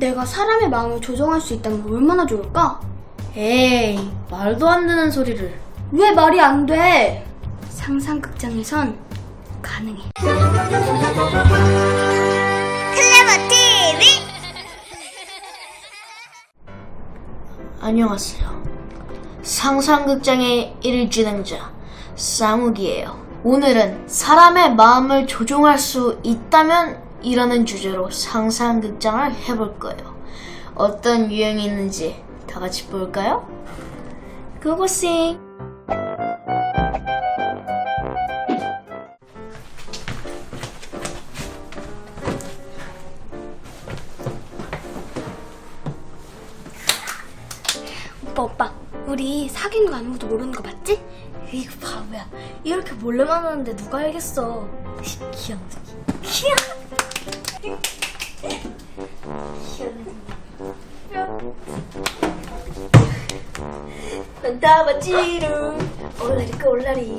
내가 사람의 마음을 조종할 수 있다면 얼마나 좋을까? 에이, 말도 안 되는 소리를. 왜 말이 안 돼? 상상극장에선 가능해. 클레버 TV 안녕하세요. 상상극장의 일 진행자, 쌍욱이에요. 오늘은 사람의 마음을 조종할 수 있다면 이라는 주제로 상상극장을 해볼 거예요. 어떤 유형이 있는지 다 같이 볼까요? 고고싱! 오빠 오빠 우리 사귄 거 아무도 모르는 거 맞지? 이거 바보야. 이렇게 몰래만 하는데 누가 알겠어. 귀염둥이. 난다바지루. 올라리까 올라리.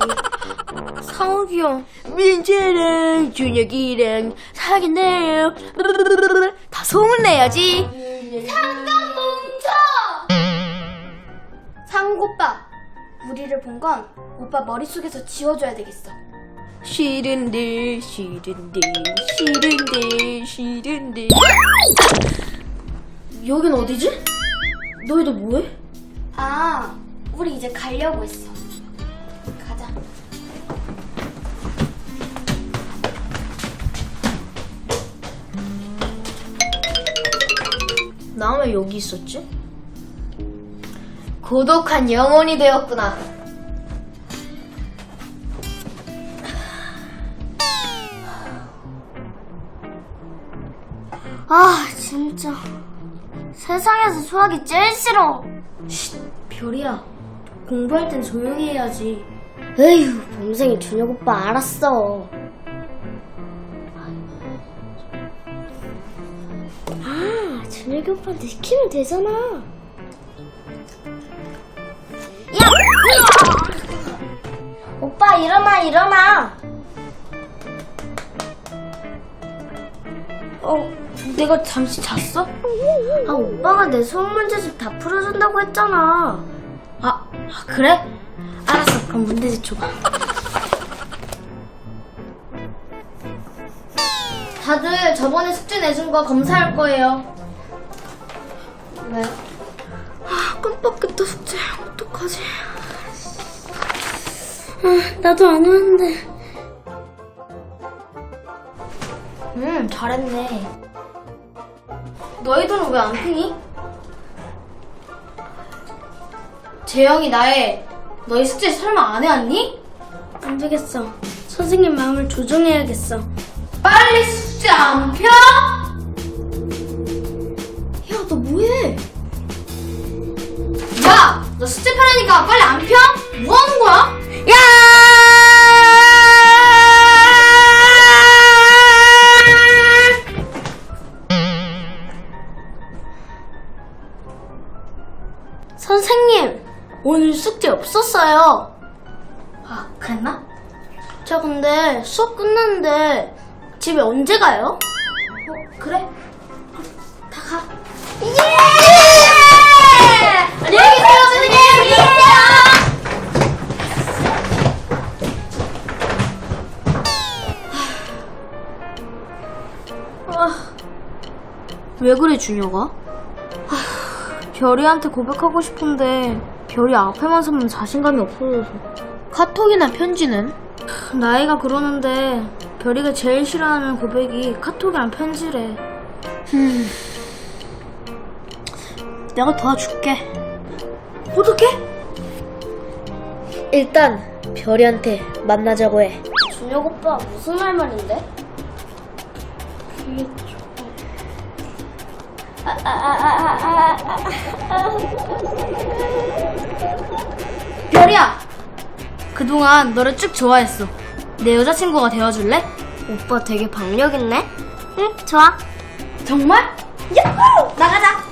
상욱이 형 민재랑 준혁이랑 사귀네요. 다 소문내야지. 상욱 오빠 우리를 본 건 오빠 머릿속에서 지워줘야 되겠어 싫은데 싫은데 싫은데 싫은데 여긴 어디지? 너희들 뭐해? 아 우리 이제 가려고 했어 가자 나 왜 여기 있었지? 고독한 영혼이 되었구나. 아 진짜. 세상에서 수학이 제일 싫어. 별이야. 공부할 땐 조용히 해야지. 에휴 범생이 준혁 오빠 알았어. 아 준혁이 오빠한테 시키면 되잖아. 야! 오빠 일어나 일어나 어 내가 잠시 잤어? 아 오빠가 내 수학 문제집 다 풀어준다고 했잖아 아, 아, 그래? 알았어 그럼 문제집 줘봐 다들 저번에 숙제 내준 거 검사할 거예요. 왜? 아 깜빡했다 숙제 어떡하지 아 나도 안 왔는데 잘했네. 너희들은 왜안 피니? 재영이 나의 너희 숙제 설마 안 해왔니? 안 되겠어 선생님 마음을 조종해야겠어 빨리 숙제 안 펴? 야, 너 뭐해? 야, 너 숙제 펴라니까 빨리 안 펴? 뭐 하는 거야? 선생님 오늘 숙제 없었어요 아, 그랬나? 저 근데 수업 끝났는데 집에 언제 가요? 어, 그래? 다 가. 예! 안녕히 계세요, 선생님! 안녕히 계세요! 왜 그래 준혁아? 별이한테 고백하고 싶은데 별이 앞에만 서면 자신감이 없어져서 카톡이나 편지는? 나이가 그러는데 별이가 제일 싫어하는 고백이 카톡이랑 편지래 내가 도와줄게. 어떡해? 일단 별이한테 만나자고 해. 준혁 오빠 무슨 할 말인데? 별이야! 그동안 너를 쭉 좋아했어. 내 여자친구가 되어줄래? 오빠 되게 박력 있네 응 좋아 정말? 야호! 나가자!